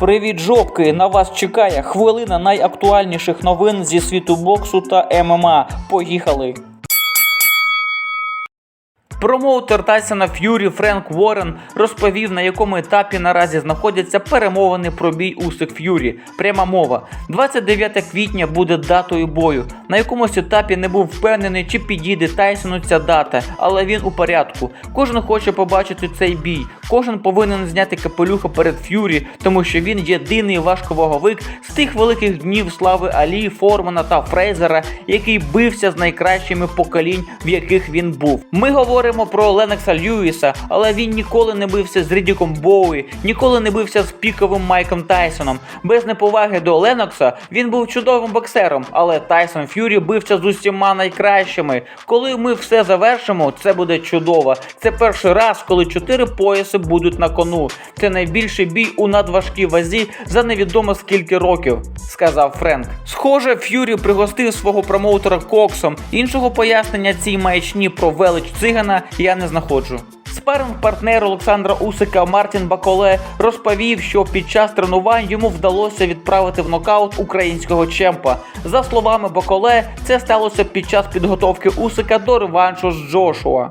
Привіт, жопки! На вас чекає хвилина найактуальніших новин зі світу боксу та ММА. Поїхали! Промоутер Тайсона Ф'юрі Френк Уоррен розповів, на якому етапі наразі знаходяться перемовини про бій Усик Ф'юрі. Пряма мова. 29 квітня буде датою бою. На якомусь етапі не був впевнений, чи підійде Тайсону ця дата, але він у порядку. Кожен хоче побачити цей бій. Кожен повинен зняти капелюха перед Ф'юрі, тому що він єдиний важковаговик з тих великих днів слави Алі, Формана та Фрейзера, який бився з найкращими поколінь, в яких він був. Ми говоримо про Ленокса Льюіса, але він ніколи не бився з Рідіком Боуї, ніколи не бився з піковим Майком Тайсоном. Без неповаги до Ленокса він був чудовим боксером, але Тайсон Ф'юрі бився з усіма найкращими. Коли ми все завершимо, це буде чудово. Це перший раз, коли чотири пояси будуть на кону. Це найбільший бій у надважкій вазі за невідомо скільки років, сказав Френк. Схоже, Ф'юрі пригостив свого промоутера Коксом. Іншого пояснення цій маячні про велич цигана я не знаходжу. Спаринг партнер Олександра Усика Мартін Баколе розповів, що під час тренувань йому вдалося відправити в нокаут українського чемпа. За словами Баколе, це сталося під час підготовки Усика до реваншу з Джошуа.